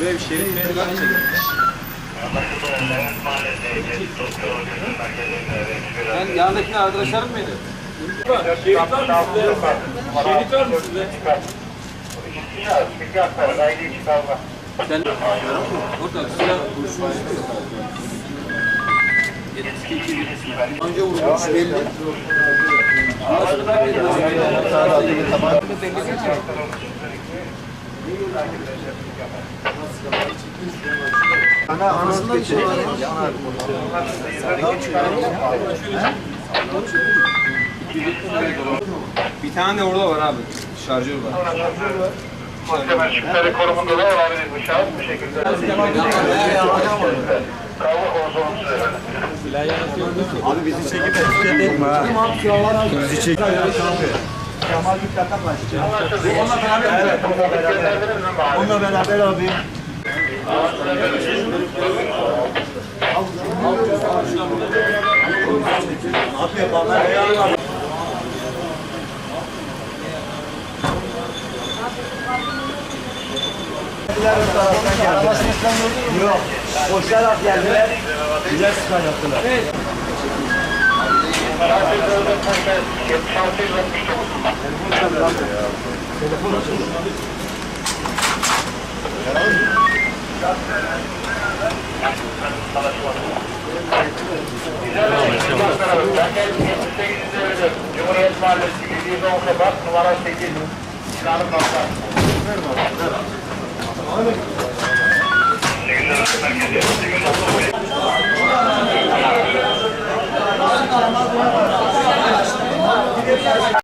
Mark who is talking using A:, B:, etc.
A: Buraya bir şerit merit açacak.
B: Sen yanındaki arkadaşların mıydı?
A: Şerit var mı sizde? Şerit var mı sizde?
B: Sen orada silah kurşun Önce vurmuş belli. Başka belli. Anasından bir şey var.
A: Bir tane de orada var abi. Şarjör var.
C: Muhtemelen şüpheli konumunda da olabilir bu şahıs bu şekilde. Kavga konusu efendim.
D: Abi bizi çekip ha? Bizi çekip Kemal Diktat'tan başlayacağım. Onunla beraber evet, onunla beraber. Onunla beraber abi. Abi yapanlar ya. Yok. Koşarak geldiler. Güzel sıkan yaptılar.
C: 76 169. Cumhuriyet Mahallesi 710 Sokak numara 8 Sinan'ın nokta.